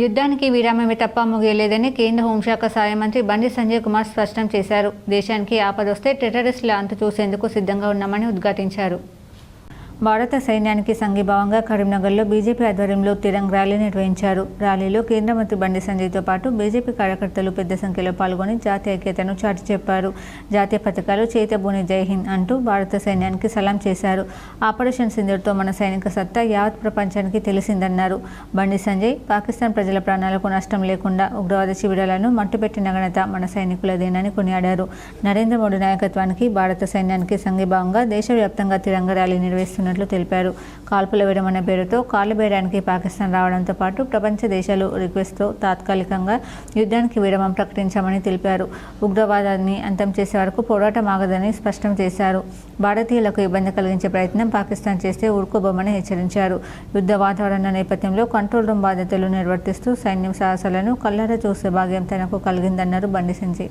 యుద్ధానికి విరామమే తప్ప ముగియలేదని కేంద్ర హోంశాఖ సహాయ మంత్రి బండి సంజయ్ కుమార్ స్పష్టం చేశారు. దేశానికి ఆపదొస్తే టెర్రరిస్టుల అంతు చూసేందుకు సిద్ధంగా ఉన్నామని ఉద్ఘాటించారు. భారత సైన్యానికి సంఘీభావంగా కరీంనగర్లో బీజేపీ ఆధ్వర్యంలో తిరంగ్ ర్యాలీ నిర్వహించారు. ర్యాలీలో కేంద్ర మంత్రి బండి సంజయ్తో పాటు బీజేపీ కార్యకర్తలు పెద్ద సంఖ్యలో పాల్గొని జాతీయ ఐక్యతను చాటి చెప్పారు. జాతీయ పథకాలు చేతబూని జై హింద్ అంటూ భారత సైన్యానికి సలాం చేశారు. ఆపరేషన్ సింధుతో మన సైనిక సత్తా యావత్ ప్రపంచానికి తెలిసిందన్నారు. బండి సంజయ్ పాకిస్తాన్ ప్రజల ప్రాణాలకు నష్టం లేకుండా ఉగ్రవాద శిబిరాలను మట్టుపెట్టిన ఘనత మన సైనికులదేనని కొనియాడారు. నరేంద్ర మోడీ నాయకత్వానికి భారత సైన్యానికి సంఘీభావంగా దేశవ్యాప్తంగా తిరంగ ర్యాలీ నిర్వహిస్తున్నారు. చేస్తున్నట్లు తెలిపారు. కాల్పుల విరమణ పేరుతో కాలు వేయడానికి పాకిస్తాన్ రావడంతో పాటు ప్రపంచ దేశాలు రిక్వెస్ట్తో తాత్కాలికంగా యుద్ధానికి విరమం ప్రకటించామని తెలిపారు. ఉగ్రవాదాన్ని అంతం చేసే వరకు పోరాటం ఆగదని స్పష్టం చేశారు. భారతీయులకు ఇబ్బంది కలిగించే ప్రయత్నం పాకిస్తాన్ చేస్తే ఊరుకోబోమని హెచ్చరించారు. యుద్ధ వాతావరణ నేపథ్యంలో కంట్రోల్ రూమ్ బాధ్యతలు నిర్వర్తిస్తూ సైన్యం సాహసాలను కళ్ళారా చూసే భాగ్యం తనకు కలిగిందన్నారు బండి సంజయ్.